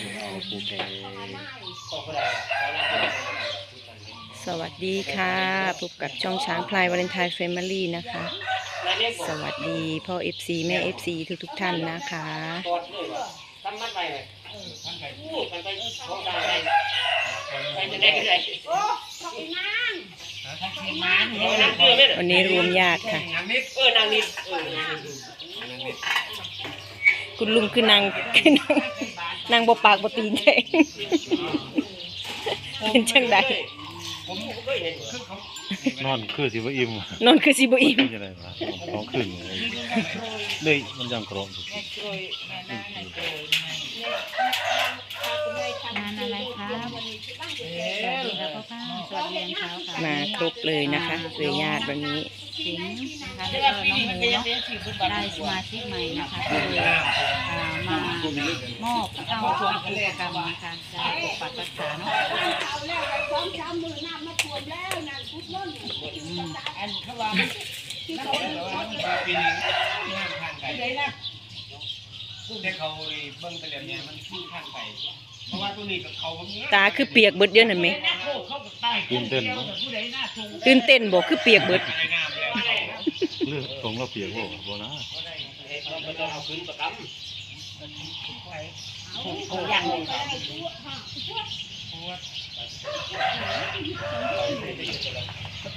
ปูแกสวัสดีค่ะพบกับช่องช้างพลายวาเลนไทน์แฟมิลี่นะคะ สวัสดีพ่อ FC แม่ FC ทุกทุกท่านนะคะกดเลยว่ะทำมัดไปเลยพูดกันไปเขาได้ไปจะได้ก็ได้โอ้ขอบคุณนางนางเกลือเลยวันนี้รวมญาติค่ะนางนิดเออนางนิดเออคุณลุงคือนางคือนาง นางบปากบตีนแดงเป็นจังใดผมก็เห็นนอนคือสิว่าอิ่มนอนคือสิบอิ่มเป็นยังไงวะท้องขึ้นเลยเลยมันยังกรอบงานอะไรครับสวัสดีครับพ่อข้าสวัสดียามเช้าค่ะมาครบเลยนะคะเรือญาติวันนี้ สิงห์นะคะแล้วก็น้องหมูเนาะได้สมาชิกใหม่นะคะก็เลยอ่ามามอบเข้าร่วมกิจกรรมนะคะจะปกปักรักษาเนาะเอาแล้วไปสองสามมือน้ำมาทวมแล้วนั่นพุทธล้นอันเขาว่าที่เขาปีนี้งานทางไก่แต่เขาเลยบิ้งไปแล้วเนี่ยมันขึ้นทางไก่เพราะว่าตัวนี้กับเขาตาคือเปียกเบิดเยอะนั่นไหมตื่นเต้นตื่นเต้นบอกคือเปียกเบิด เลือดของเราเปียกบ่บ่นะเรางเอาขึ้นะ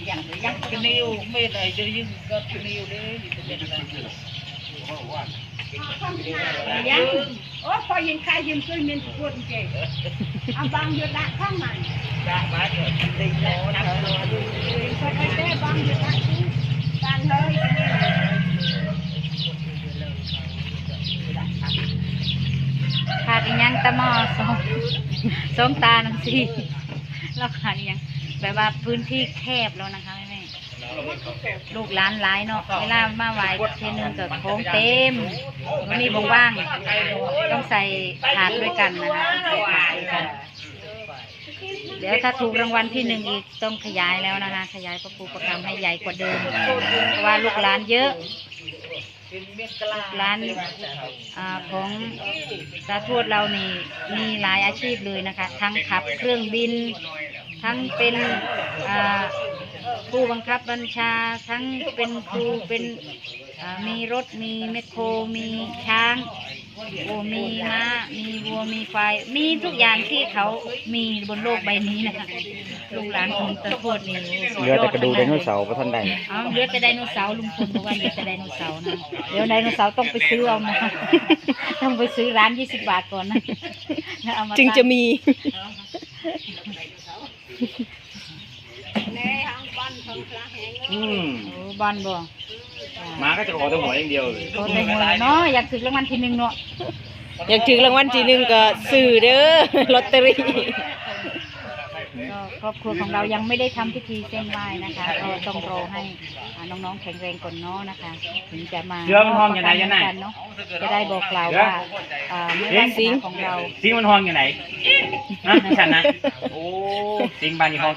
อย่างยังกนิวไม่ได้จะยิ่งก็กนิวเลยจะเป็นอะไรยังโอ้พอยินใครยินช่วยมินพูดเก่งเอาบางหยุดละข้างมันจ้าบ้านก็ติงโน่นะพอไปแก้บางหยุดละที่ก เลยขาดอีหยังตะหมอสองสองตาหนังสีแล้วขาดอีหยังแบบว่าพื้นที่แคบแล้วนะคะแม่แม่ลูกหลานหลายเนาะเวลามาไหวเทนึงก็โค้งเต็มมันมีบงว่างต้องใส่ถาดด้วยกันนะคะใส่ถาดด้วยกัน เดี๋ยวถ้าถูกรางวัลที่หนึ่งอีกต้องขยายแล้วนะคะ ขยายพระปูประกรรมให้ใหญ่กว่าเดิมเพราะว่าลูกหลานเยอะลาร้านอาของตาทวดเรานี่มีหลายอาชีพเลยนะคะ ทั้งขับเครื่องบิน ทั้งเป็นอ่าผู้บังคับบัญชาทั้งเป็นครูเป็นอ่ามีรถมีแมคโครมีช้าง โอ้มีม้ามีวัวมีควายมีทุกอย่างที่เขามีบนโลกใบนี้นะคะลูกหลานของตาทวดนี่เหลือแต่กระดูกไดโนเสาร์พระท่านใดอ๋อเหลือแต่ไดโนเสาร์ลุงพลบอกว่าเหลือแต่ไดโนเสาร์นะเดี๋ยวไดโนเสาร์ต้องไปซื้อเอานะต้องไปซื้อร้านยี่สิบบาทก่อนนะแล้วเอามาจึงจะมีในทางบ้านของพระแหงอืมโอ้บอลบ่ หมาก็จะขอแต่หัวอย่างเดียวเลยโคตรได้หมดเลยเนาะอยากถึงรางวัลที่หนึ่งเนาะอยากถึงรางวัลที่หนึ่งก็ซื้อเด้อลอตเตอรี่ก็ครอบครัวของเรายังไม่ได้ทำพิธีเส้นไหว้นะคะก็ต้องรอให้อ่าน้องๆแข็งแรงก่อนเนาะนะคะ ถึงจะมาเสือมันห้องอยู่ไหนยันไหนกันเนาะจะได้บอกกล่าวว่าอ่าไม่ว่าสิงของเราซิงมันห้องอยู่ไหนนะนั่นฉันนะโอ้ซิงบ้านนี้ห้อง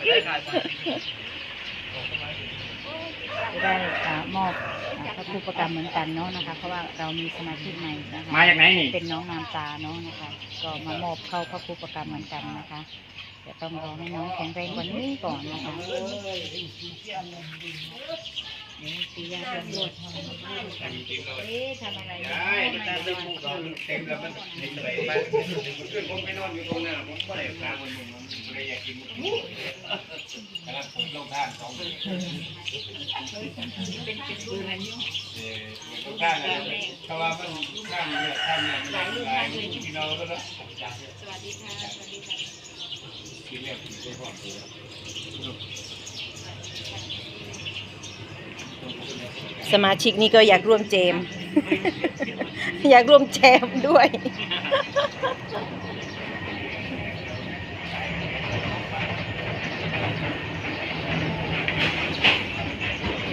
จะได้อ่ามอบอ่าพระครูประกรรมเหมือนกันเนาะนะคะ เพราะว่าเรามีสมาชิกใหม่นะคะมาจากไหนนี่ เป็นน้องนามตาเนาะนะคะ ก็มามอบเข้าพระครูประกรรมเหมือนกันนะคะจะต้องรอให้น้องแข็งแรงกว่านี้ก่อนนะคะ ปียาตำรวจเอ๊ะทำอะไรอยู่เต็มแล้วมันเต็มเลยไปขึ้นผมไปนอนอยู่ตรงนั้นผมก็เลยพาคนหนุ่มเลยอยากกินหมูกำลังผมลงท่านสองเป็นเป็นปืนอะไรอยู่เออลงท่านเลยเพราะว่ามันท่านเนี่ยท่านเนี่ยมันหลายหลายพี่น้องแล้วสวัสดีค่ะสวัสดีค่ะกินแล้วกินไปก่อน สมาชิกนี่ก็อยากร่วมเจม อยากร่วมแจมด้วย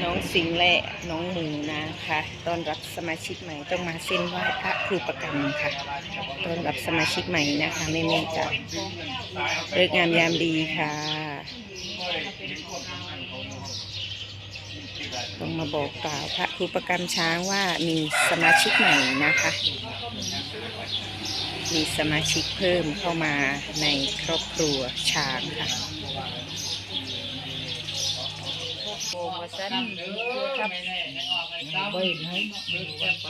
น้องสิงห์และน้องหมูนะคะตอนรับสมาชิกใหม่ต้องมาเส้นไหว้พระครูประกรรมค่ะตอนรับสมาชิกใหม่นะคะแม่แม่จ้ะเลิกงามยามดีค่ะ ต้องมาบอกกล่าวพระครูประกรรมช้างว่ามีสมาชิกใหม่นะคะ มีสมาชิกเพิ่มเข้ามาในครอบครัวช้างค่ะโอ้ว่าซั่นเด้อไม่แน่ยังออกไงซ้ำดึงแก้ไป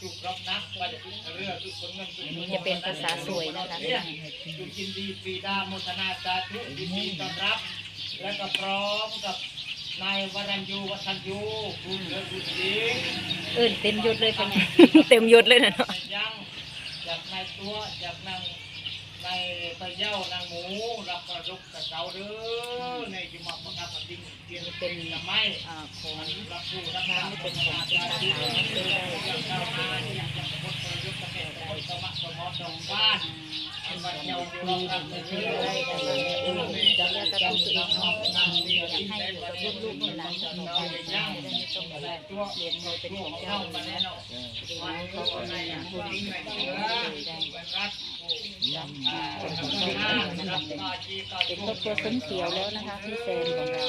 จุกรับนักไปเรือทุกคนเงินทุกอันคนี้จะเป็นภาษาสวยนะคะเนี่ยจุกยินดีปรีดาโมทนาสาธุยินดีต้อนรับ และก็พร้อมกับ นายวรัญยูวัฒนยูคุณเลือคุณจริงเอิ้นเต็มยศเลยเป็นไงเต็มยศเลยนะเนาะยังจากนายตัวจากนางนายตะเย้านางหมูรับประดุกกระเจ้าเด้อในจิมาประกาศปฏิบัติเกียรติเป็นละไม้อ่าของรับผู้รับงานเป็นของที่ได้ได้ก้าวหน้าที่จะพ้นประยุกต์ประเทศไทยสมัครสมอสมบ้านอันวันเจ้าอยู่รองรับเรื่อยๆแต่ละเรื่องนี้จะเรีย กระตุ้นตัวเองเนาะนางเรียนที่ได้ประยุกต์ลูกหลานต่อไปยังอะไรตัวเรียนเราเป็นของเจ้ามาแน่นอนวันเขาก็ในอย่างคนนี้ไม่เหลือรัฐเป็นครอบครัวสมเขียวแล้วนะคะพี่แซนของเรา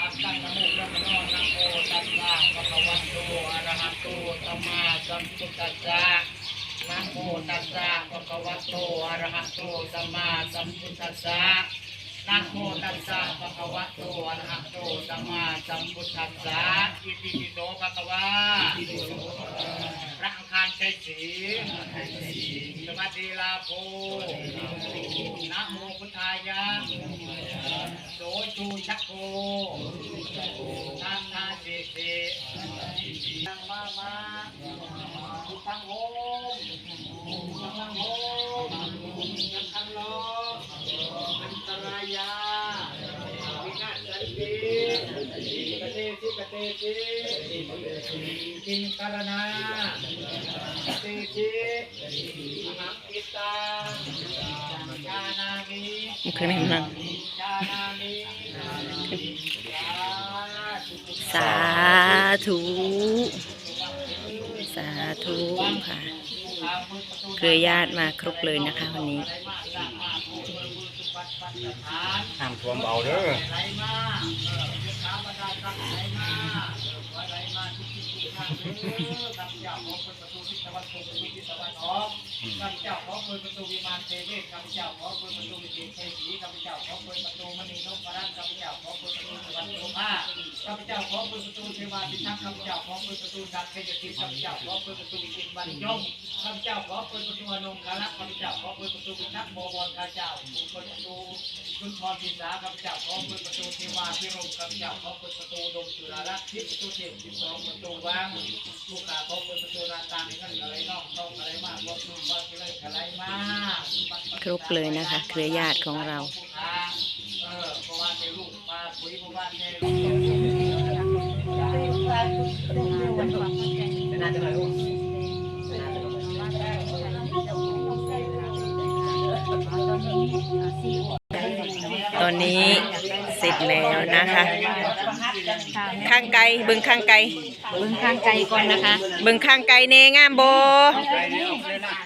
อัตตังนโมพระพุทธนะโมตัสสะภะคะวะโตอะระหะโตสัมมาสัมพุทธัสสะ นะโมตัสสะภะคะวะโตอะระหะโตสัมมาสัมพุทธัสสะนะโมตัสสะภะคะวะโตอะระหะโตสัมมาสัมพุทธัสสะอิติปิโสภะคะวะพระอังคารชัยศรีสวัสดีลาโภนะโมพุทธายะโสชูชักโกนาคาเจเจนังมามา ทุกทังโฮมทุกทังโฮมยักขันลอันตรายาวินาศสันติกเตติกเตติกินกรณาเตติมหังกิตาชานามิมันคือสาธุ สาธุค่ะ เครือญาติมาครบเลยนะคะวันนี้ห้ามท่วมเบาเด้อข้าพวิมาลัยติข้า คารักข้าพเจ้าขอเปิดประตูวิทักษ์บวรข้าพเจ้าเปิดประตูคุณพรพิสาข้าพเจ้าขอเปิดประตูเทวาพิรมข้าพเจ้าขอเปิดประตูดงจุฬาลักษณ์ที่ประตูเทพสองประตูวางลูกตาพบประตูราตานี่ก็อะไรนอกต้องอะไรมากวัดนุ่มบอกอะไรอะไรมากครบเลยนะคะ เครือญาติของเราเออเพราะว่าในลูกมาคุยเพราะว่าในวันความเข้าใจน่าจะรู้ตอนนี้สี่ตอนนี้เสร็จแล้วนะคะ ข้างไกลเบิ่งข้างไกลเบิ้งข้างไกลก่อนนะคะเบิ่งข้างไกลเนงามโบ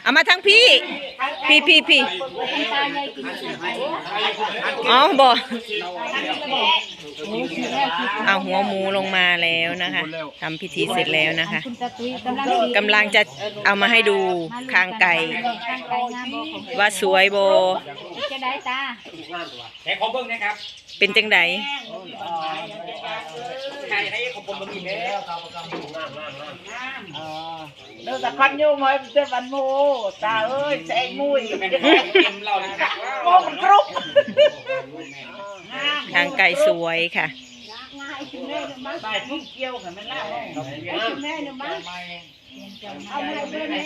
เอามาทั้งพี่ พี่พี่พี่อ๋อบ่เอาหัวหมูลงมาแล้วนะคะทำพิธีเสร็จแล้วนะคะคุณตาตุ้ยกำลังสีกำลังจะเอามาให้ดูข้างไกลข้างไกลงามบ่ของว่าสวยโบจะได้ ตาแต่ขอเบิ่งนะครับเป็นจังไดใครให้ของผมเบิ่งอีกแล้วเลิกแต่คันอยู่มเจ้าวันโมตาเอ้ยแสงมุ้ยเราเลยครับโมมันกรุบข้างไกลสวยค่ะง่ายถึงแม่เนี่ยมั้งใส่พุ่งเกี่ยวกันมันล่าถึงแม่เนี่ยมั้งเอาแม่ด้วยแม่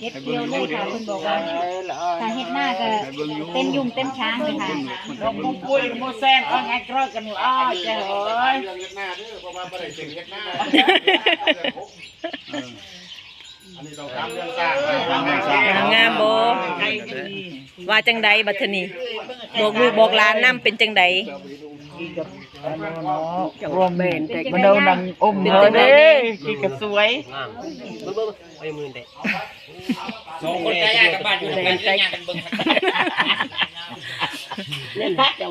เก็บเกี่ยวเลยค่ะคุณบอกว่าถ้าเฮ็ดหน้าก็เต็มยุ่งเต็มช้างเลยค่ะลงมุ้งปุ้ยโมแซนเอาไงกรอกันอยู่อ้อเจ้าเอ้ยเรื่องเฮ็ดหน้าเด้อเพราะว่าบ่ได้เก่งเฮ็ดหน้าอันนี้ต้องทำเรื่องสร้างทำเรื่องสร้างงามโบว่าจังใดบัดทนีบอกลูกบอกหลานนํเป็นจังใด รวมเมนแต่มาเดินดังอมเลยเด้กี่กระสวยสองคนใจยากกับบ้านอยู่ด้วยกันใจยากกันเบิ่ง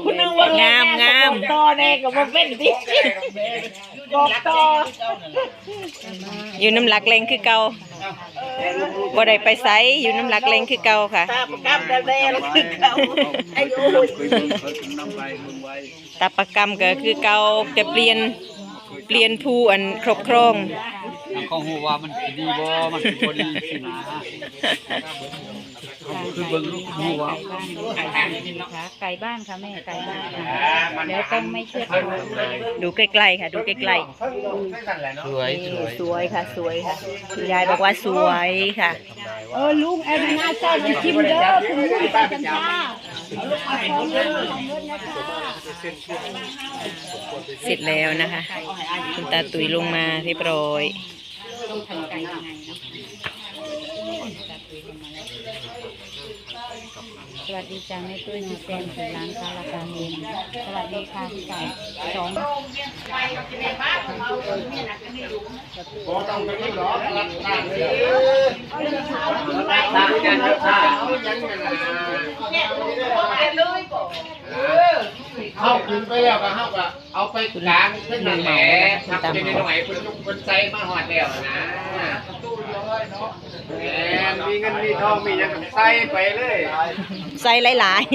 คุณนึกว่างามงามต่อแน่ก็บ่เป็นดิบอกต่ออยู่น้ำหลักเลงคือเก่าบ่ได้ไปไสอยู่น้ำหลักเลงคือเก่าค่ะตาประกับแน่ๆแล้วคือเขาไอ้โอ้ย ตาประกรรมก็คือเก่าจะเปลี่ยนเปลี่ยนผู้อันครบครองทางข้องหูว่ามันสิดีบ่มันสิบ่ดีสินะคือเบิ่งหูว่าค่ะไก่บ้านค่ะแม่ไก่บ้านค่ะเดี๋ยวต้องไม่เชื่อถือดูใกล้ๆค่ะ ดูใกล้สวยสวยๆสวยค่ะ สวยค่ะคุณยายบอกว่าสวยค่ะ เออลุงแอนนาใส่มันชิมเด้อคุณลุงไปกันจ้าเอาของเงินของเงินนะคะ เสร็จแล้วนะคะ คุณตาตุ๋ยลงมาเรียบร้อยต้องทำไก่ยังไงเนาะสวัสดีจ้าแม่ตุ้ยมีแฟนถึงร้านค้าราคาเองสวัสดีค่ะพี่ไก่สองเข้าคืนไปแล้วก็เข้าก็เอาไปกลางเพื่อนนั่นแหละทำเป็นหน่วยคนยุคคนใจมาหอดแล้วนะแหมมีเงินมีทองมีอย่างใส่ไปเลยใส่หลายๆ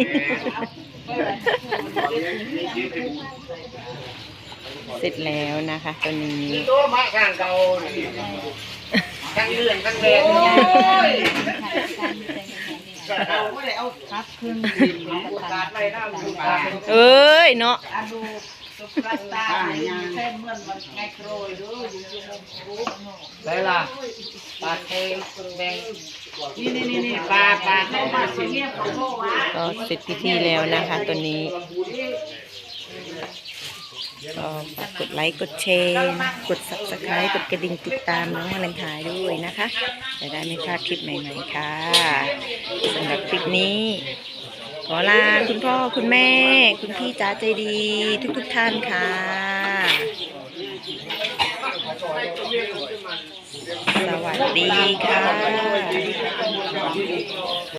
เสร็จแล้วนะคะตัวนี้ตัวมาข้างเก่านี่ทั้งเรื่องทั้งแดงครับครึ่งการไล่น้ำดูปลาเอ้ยเนาะอันดูสุขตาเส้นเหมือนมันไงโครยดูอยู่อยู่มุมรูปได้ล่ะปลาเทงแดงนี่นี่นี่นี่ปลาปลาเข้ามาสิเงียบของโลกอะก็เสร็จพิธีแล้วนะคะตัวนี้ ก็ฝากกดไลค์กดแชร์กด subscribe กดกระดิ่งติดตามน้องวาเลนไทน์ด้วยนะคะจะได้ไม่พลาดคลิปใหม่ๆค่ะสำหรับคลิปนี้ ขอลาคุณพ่อคุณแม่ คุณพี่จ้าใจดีทุกๆท่านค่ะสวัสดีค่ะ